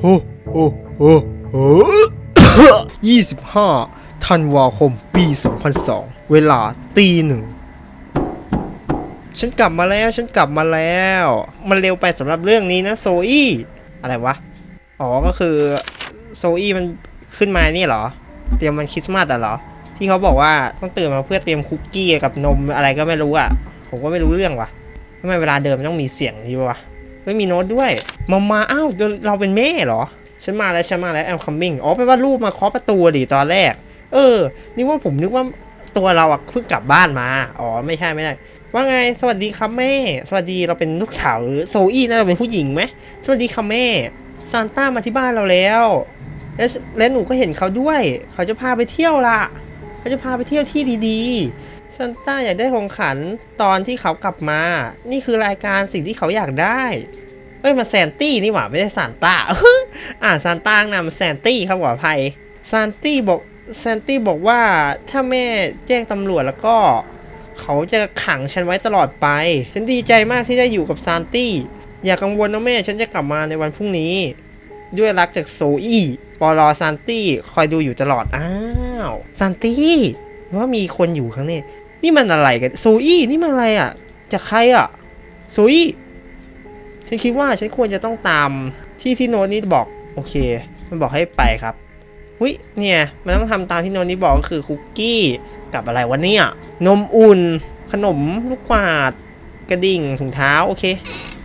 โอ้โอ้โอ้โอ้ยี่สิบห้าธันวาคมปี 2002 เวลาตีหนึ่ง ฉันกลับมาแล้วฉันกลับมาแล้ว มันเร็วไปสำหรับเรื่องนี้นะโซอี้อะไรวะ อ๋อก็คือโซอี้มันขึ้นมานี่เหรอ เตรียมวันคริสต์มาสอะเหรอ ที่เขาบอกว่าต้องตื่นมาเพื่อเตรียมคุกกี้กับนมอะไรก็ไม่รู้อะ ผมก็ไม่รู้เรื่องว่ะทำไมเวลาเดิมันต้องมีเสียงนี้วะ ไม่มีโน้ตด้วย มามาอ้าวเราเป็นแม่เหรอ ฉันมาแล้วฉันมาแล้ว I'm coming อ๋อแปลว่ารูปมาเคาะประตูดิตอนแรก เออ นี่ว่าผมนึกว่าตัวเราอะเพิ่งกลับบ้านมา อ๋อไม่ใช่ไม่ได้ว่าไง สวัสดีครับแม่ สวัสดีเราเป็นลูกสาวหรือโซอี้นะเราเป็นผู้หญิงไหมสวัสดีค่ะแม่ซานต้ามาที่บ้านเราแล้วและและหนูก็เห็นเขาด้วย เขาจะพาไปเที่ยวละเขาจะพาไปเที่ยวที่ดีๆซานต้าอยากได้ของขวัญตอนที่เขากลับมา นี่คือรายการสิ่งที่เขาอยากได้ เอ้ยมาแซนตี้นี่หว่าไม่ใช่ซานต้าอ่าซานต้านะมันแซนตี้ครับขออภัยซานตี้บอกแซนตี้บอกว่าถ้าแม่แจ้งตำรวจแล้วก็ เขาจะขังฉันไว้ตลอดไป ฉันดีใจมากที่ได้อยู่กับซานตี้ อย่ากังวลนะแม่ฉันจะกลับมาในวันพรุ่งนี้ ด้วยรักจากโซอี้ปอลอซานตี้คอยดูอยู่ตลอด อ้าวซานตี้ว่ามีคนอยู่ข้างนี้นี่มันอะไรกันโซอี้นี่มันอะไรอะจากใครอะโซอี้ ฉันคิดว่าฉันควรจะต้องตามที่ที่โน้ตนี้บอก โอเค มันบอกให้ไปครับหุยเนี่ย มันต้องทำตามที่โน้ตนี้บอกก็คือคุกกี้กับอะไรวะเนี่ย นมอุ่น ขนมลูกกวาด กระดิ่งถุงเท้าโอเค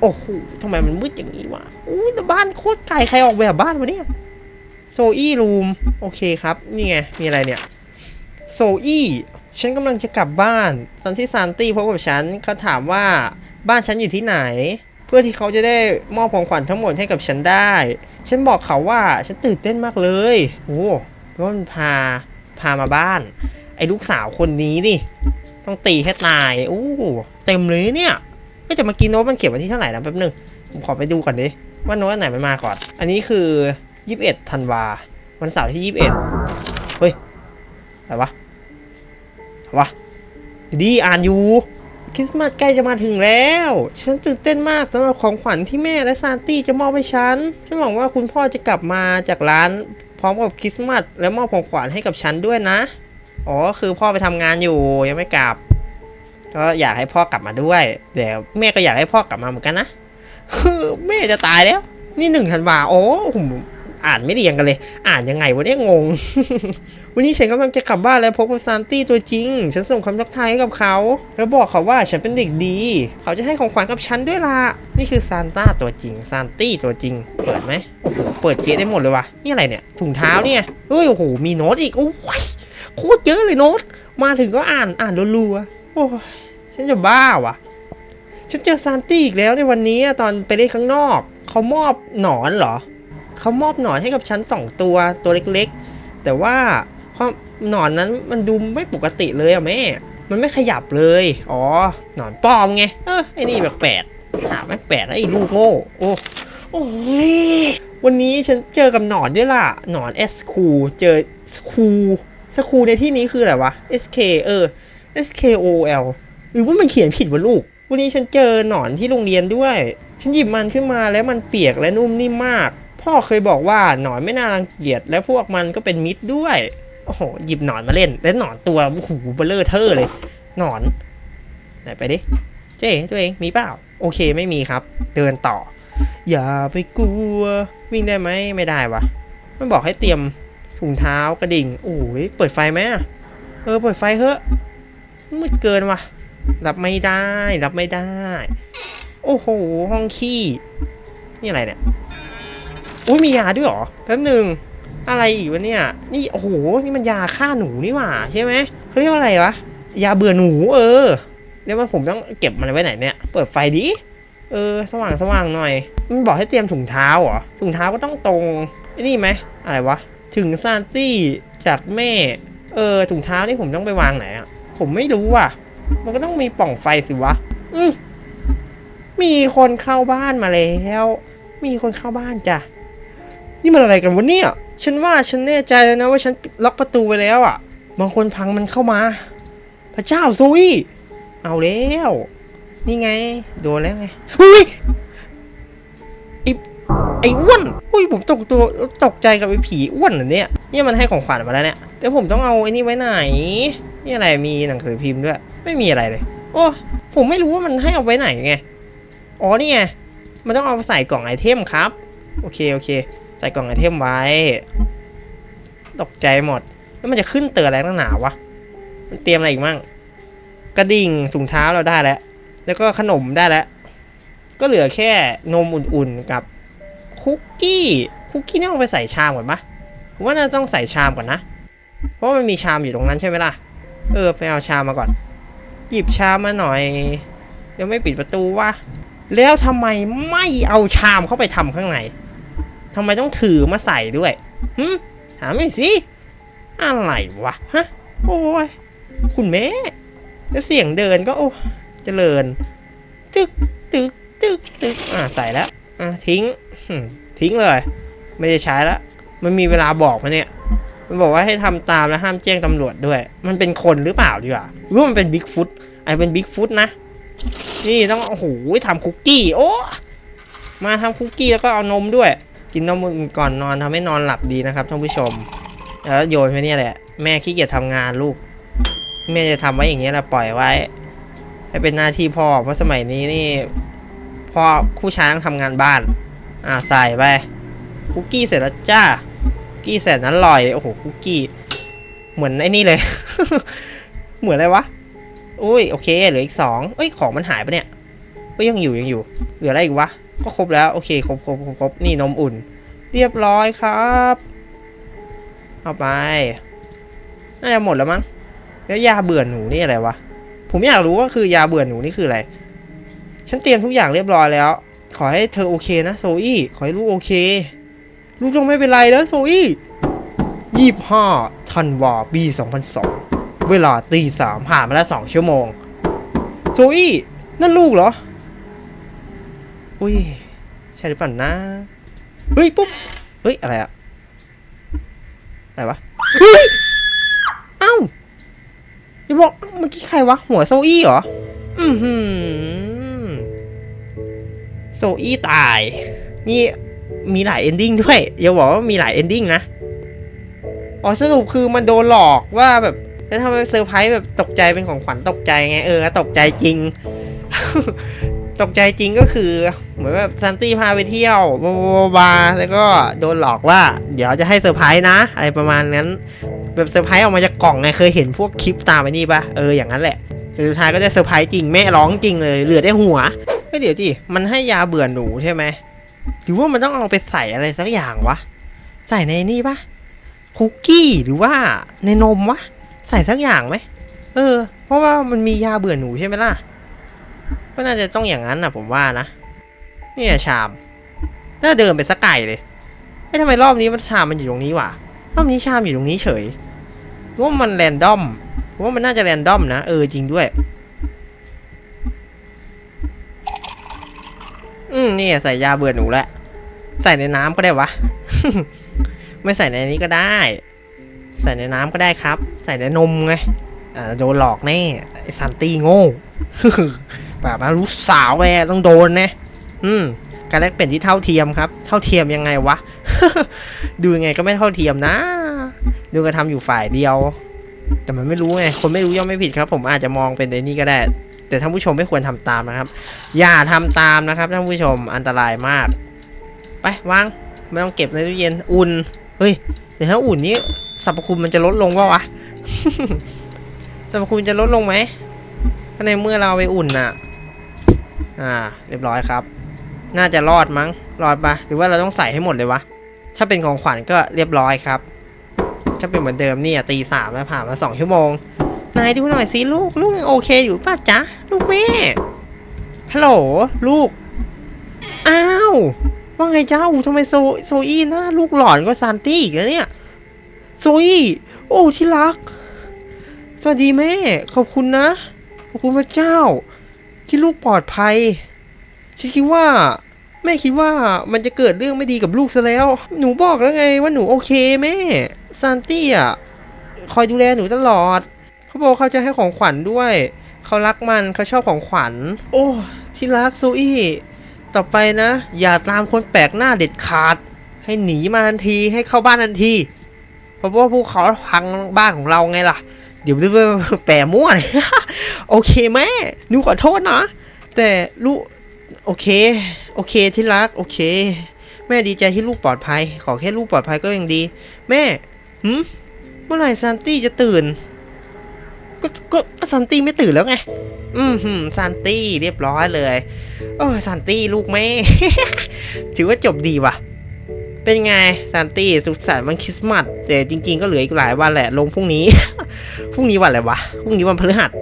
โอ้โหทำไมมันมืดอย่างนี้วะอุ้ยแต่บ้านโคตรไกลใครออกแบบบ้านวะเนี่ยโซอี้รูมโอเคครับ นี่ไง มีอะไรเนี่ยโซอี้ฉันกำลังจะกลับบ้าน ตอนที่ซานตี้พบกับฉันเขาถามว่าบ้านฉันอยู่ที่ไหน พื่อที่เขาจะได้มอบของขวัญทั้งหมดให้กับฉันได้ ฉันบอกเขาว่าฉันตื่นเต้นมากเลย โอ้ว่ามันพาพามาบ้าน ไอ้ลูกสาวคนนี้นี่ต้องตีให้ตาย โอ้เต็มเลยเนี่ยก็จะมากินโน้ตมันเขียนวันที่เท่าไหร่นะแป๊บนึง ผมขอไปดูก่อนดิ ว่าโน้ตอันไหนมันมาก่อน อันนี้คือ 21ธันวา วันเสาร์ที่ 21 เฮ้ย อะไรวะ อะไรวะ ดีอ่านอยู่ คริสต์มาสใกล้จะมาถึงแล้ว ฉันตื่นเต้นมากสำหรับของขวัญที่แม่และซานตี้จะมอบให้ฉัน ฉันหวังว่าคุณพ่อจะกลับมาจากร้านพร้อมกับคริสต์มาสและมอบของขวัญให้กับฉันด้วยนะ อ๋อ คือพ่อไปทำงานอยู่ยังไม่กลับ ก็อยากให้พ่อกลับมาด้วยเดี๋ยวแม่ก็อยากให้พ่อกลับมาเหมือนกันนะแม่จะตายแล้ว นี่หนึ่งธันวาโอ้ผม อ่านไม่เรียงกันเลย อ่านยังไงวะเนี่ยงง วันนี้ฉันกำลังจะกลับบ้านแล้วพบกับซานตี้ตัวจริง ฉันส่งคำทักทายให้กับเขา แล้วบอกเขาว่าฉันเป็นเด็กดี เขาจะให้ของขวัญกับฉันด้วยล่ะ นี่คือซานต้าตัวจริง ซานตี้ตัวจริง เปิดไหมโอ้โห เปิดเกียร์ได้หมดเลยวะนี่อะไรเนี่ย ถุงเท้าเนี่ยเอ้ย โอ้โห มีโน้ตอีก โอ้ย โคตรเยอะเลยโน้ต มาถึงก็อ่าน อ่านรัวๆ โอ้ย ฉันจะบ้าวะฉันเจอซานตี้อีกแล้วในวันนี้ตอนไปเล่นข้างนอก เขามอบหนอนเหรอ เขามอบหนอนให้กับฉันสองตัวตัวเล็กๆ แต่ว่าความหนอนนั้นมันดูไม่ปกติเลยอะแม่ มันไม่ขยับเลย อ๋อ หนอนปลอมไง เออไอ้นี่แปลกๆถามแปลกๆไอ้ลูกโง่ โอ้โอ้ยวันนี้ฉันเจอกับหนอนด้วยล่ะ หนอน S คูเจอสคูสคูในที่นี้คืออะไรวะ S K เออ S K O L หรือว่ามันเขียนผิดวะลูก วันนี้ฉันเจอหนอนที่โรงเรียนด้วย ฉันหยิบมันขึ้นมาแล้วมันเปียกและนุ่มนิ่มมาก พ่อเคยบอกว่าหนอนไม่น่ารังเกียจและพวกมันก็เป็นมิตรด้วย โอ้โห หยิบหนอนมาเล่น และหนอนตัวโอ้โหเบลเลอร์เทอร์เลย หนอน ไหนไปดิ เจ๊ตัวเองมีเปล่า โอเคไม่มีครับ เดินต่อ อย่าไปกลัว วิ่งได้ไหมไม่ได้วะมันบอกให้เตรียมถุงเท้ากระดิ่งโอ้ยเปิดไฟไหมเออเปิดไฟเถอะมืดเกินว่ะรับไม่ได้รับไม่ได้ โอ้โห ห้องขี้ นี่อะไรเนี่ย อุ้ยมียาด้วยเหรอแป๊บหนึ่งอะไรอีกวะเนี่ย นี่โอ้โหนี่มันยาฆ่าหนูนี่หว่าใช่ไหมเขาเรียกว่าอะไรวะยาเบื่อหนูเออเดี๋ยวว่าผมต้องเก็บมันไว้ไหนเนี่ย เปิดไฟดิเออ สว่างสว่างหน่อย มันบอกให้เตรียมถุงเท้าเหรอถุงเท้าก็ต้องตรงนี่ไหมอะไรวะถึงซานตี้จากแม่ เออถุงเท้านี่ผมต้องไปวางไหนอะผมไม่รู้อะ มันก็ต้องมีปล่องไฟสิวะ อืมมีคนเข้าบ้านมาแล้ว มีคนเข้าบ้านจ้ะ นี่มันอะไรกันวะเนี่ย ฉันว่าฉันแน่ใจแล้วนะว่าฉันล็อกประตูไว้แล้วอะ บางคนพังมันเข้ามา พระเจ้าซุยเอาแล้ว นี่ไง โดนแล้วไงเฮ้ยไอไอ้อ้วนอุ้ยผมตกตัวตกใจกับไอ้ผีอ้วนเหรอเนี่ยเนี่ยมันให้ของขวัญมาแล้วเนี่ยเดี๋ยวผมต้องเอาไอ้นี่ไว้ไหน นี่อะไรมีหนังสือพิมพ์ด้วย ไม่มีอะไรเลย โอ้ผมไม่รู้ว่ามันให้เอาไว้ไหนไง อ๋อนี่ไง มันต้องเอาใส่กล่องไอเทมครับ โอเค โอเค ใส่กล่องไอเทมไว้ ตกใจหมด แล้วมันจะขึ้นเตือนอะไรตั้งหนาวะ มันเตรียมอะไรอีกมั่ง กระดิ่งถุงเท้าเราได้แล้ว แล้วก็ขนมได้แล้ว ก็เหลือแค่นมอุ่นๆกับคุกกี้ คุกกี้นี่เอาไปใส่ชามก่อนปะผมว่าน่าจะต้องใส่ชามก่อนนะ เพราะมันมีชามอยู่ตรงนั้นใช่ไหมล่ะ เออไปเอาชามมาก่อน หยิบชามมาหน่อยยังไม่ปิดประตูวะแล้วทำไมไม่เอาชามเข้าไปทำข้างใน ทำไมต้องถือมาใส่ด้วยหึถามหน่อยสิ อะไรวะ ฮะ โอ้ย คุณแม่ แล้วเสียงเดินก็โอ้เจริญ ตึก ตึก ตึก ตึก อ่าใส่แล้ว อะทิ้ง ทิ้งเลย ไม่ได้ใช้แล้ว มันมีเวลาบอกมาเนี่ย มันบอกว่าให้ทำตามแล้วห้ามแจ้งตำรวจด้วย มันเป็นคนหรือเปล่าดีกว่าหรือมันเป็นบิ๊กฟุตไอเป็นบิ๊กฟุตนะ นี่ต้อง โอ้โหทำคุกกี้ โอ้ มาทำคุกกี้แล้วก็เอานมด้วย กินนมก่อนนอนทำให้นอนหลับดีนะครับท่านผู้ชม แล้วโยนไปเนี่ยแหละ แม่ขี้เกียจทำงานลูก แม่จะทำไว้อย่างเงี้แหละปล่อยไว้ ให้เป็นหน้าที่พ่อ เพราะสมัยนี้นี่พ่อผู้ชายต้องทำงานบ้าน อ่าใส่ไปคุกกี้เสร็จแล้วจ้าคุกกี้แสนอร่อยโอ้โหคุกกี้เหมือนไอ้นี่เลย เหมือนอะไรวะอุ้ยโอเคเหลืออีกสองเอ้ยของมันหายไปะเนี่ยเอ้ยยังอยู่ยังอยู่ เหลืออะไรอีกวะ ก็ครบแล้ว โอเคครบครบครบครบนี่นมอุ่น เรียบร้อยครับ เอาไป น่าจะหมดแล้วมั้งแล้วยาเบื่อหนูนี่อะไรวะ ผมอยากรู้ว่าคือยาเบื่อหนูนี่คืออะไร ฉันเตรียมทุกอย่างเรียบร้อยแล้ว ขอให้เธอโอเคนะโซอี้ขอให้ลูกโอเค ลูกต้องไม่เป็นไรนะโซอี้ยี่ห้าธันวาปี2002เวลาตีสามผ่านมาแล้วสองชั่วโมง โซอี้นั่นลูกเหรอ อุ้ย ใช่หรือเปล่านะ เฮ้ย ปุ๊บ เฮ้ย อะไรอะอะไรวะ เฮ้ย เอ้าอย่าบอกเมื่อกี้ใครวะ หัวโซอี้เหรอ อือหือโซอี้ตาย นี่มีหลายเอนดิ้งด้วยอย่าบอกว่ามีหลายเอนดิ้งนะ อ๋อสรุปคือมันโดนหลอกว่าแบบแล้วทำไมเซอร์ไพรส์แบบตกใจเป็นของขวัญตกใจไง เออ ตกใจจริง ตกใจจริงก็คือ เหมือนแบบซันตี้พาไปเที่ยวบาบาบาแล้วก็โดนหลอกว่า เดี๋ยวจะให้เซอร์ไพรส์นะ อะไรประมาณนั้น แบบเซอร์ไพรส์ออกมาจากกล่องไงเคยเห็นพวกคลิปตามไอ้นี่ปะเอออย่างนั้นแหละแต่สุดท้ายก็จะเซอร์ไพรส์จริงแม่ร้องจริงเลยเหลือได้หัวไม่เดี๋ยวดิมันให้ยาเบื่อหนูใช่ไหมหรือว่ามันต้องเอาไปใส่อะไรสักอย่างวะใส่ในนี่ปะคุกกี้หรือว่าในนมวะใส่สักอย่างไหมเออ เพราะว่ามันมียาเบื่อหนูใช่ไหมล่ะ ก็น่าจะต้องอย่างนั้นนะผมว่านะเนี่ยชาม น่าเดินไปสักไก่เลยไอ้ทำไมรอบนี้มันชามมันอยู่ตรงนี้วะรอบนี้ชามอยู่ตรงนี้เฉยว่ามันแรนดอมว่ามันน่าจะแรนดอมนะเออจริงด้วย อืมนี่ใส่ยาเบื่อหนูแล้วใส่ในน้ำก็ได้วะ ไม่ใส่ในนี้ก็ได้ ใส่ในน้ำก็ได้ครับ ใส่ในนมไงอ่าโดนหลอกแน่ไอ้ซันตี้โง่ แบบว่ารู้สาวแวต้องโดนน่อืมการแลกเปลี่ยนที่เท่าเทียมครับ เท่าเทียมยังไงวะ ดูยังไงก็ไม่เท่าเทียมนะ ดูกระทำอยู่ฝ่ายเดียว แต่มันไม่รู้ไง คนไม่รู้ย่อมไม่ผิดครับ ผมอาจจะมองเป็นในนี้ก็ได้ แต่ท่านผู้ชมไม่ควรทำตามนะครับ อย่าทำตามนะครับท่านผู้ชมอันตรายมาก ไปวางไม่ต้องเก็บในตู้เย็นอุ่น เฮ้ย แต่ถ้าอุ่นนี้สรรพคุณมันจะลดลงวะวะสรรพคุณจะลดลงไหมในเมื่อเราไปอุ่นน่ะ อ่า เรียบร้อยครับ น่าจะรอดมั้ง รอดปะหรือว่าเราต้องใส่ให้หมดเลยวะ ถ้าเป็นของขวัญก็เรียบร้อยครับ ถ้าเป็นเหมือนเดิมเนี่ยตีสามแล้วผ่านมาสองชั่วโมง นายดูหน่อยสิลูก ลูกยังโอเคอยู่ป่ะจ๊ะ ลูกแม่ ฮัลโหลลูก อ้าว ว่าไงเจ้าทำไมโซโซอี้น้าลูกหลอนก็ซานตี้อีกแล้วเนี่ย โซอี้โอ้ที่รัก สวัสดีแม่ ขอบคุณนะ ขอบคุณพระเจ้า ที่ลูกปลอดภัย ฉันคิดว่า แม่คิดว่ามันจะเกิดเรื่องไม่ดีกับลูกซะแล้ว หนูบอกแล้วไงว่าหนูโอเคแม่ซานตี้อะคอยดูแลหนูตลอด เขาบอกเขาจะให้ของขวัญด้วย เขารักมันเขาชอบของขวัญ โอ้ที่รักโซอี้ต่อไปนะ อย่าตามคนแปลกหน้าเด็ดขาด ให้หนีมาทันทีให้เข้าบ้านทันทีเพราะว่าพวกเขาพังบ้านของเราไงล่ะ เดี๋ยวแปลมั่วเลยโอเคแม่หนูขอโทษนะ แต่ลูกโอเค โอเคที่รัก โอเค แม่ดีใจที่ลูกปลอดภัย ขอแค่ลูกปลอดภัยก็ยังดี แม่หืมเมื่อไหร่ซานตี้จะตื่น ก็ก็ก็ซานตี้ไม่ตื่นแล้วไง อืมหืมซานตี้เรียบร้อยเลย โอ้ซานตี้ลูกแม่ ถือว่าจบดีว่ะ เป็นไงซานตี้สุขสันต์วันคริสต์มาสแต่จริง ๆ ก็เหลืออีกหลายวันแหละลงพรุ่งนี้ พรุ่งนี้วันอะไรวะพรุ่งนี้วันพฤหัส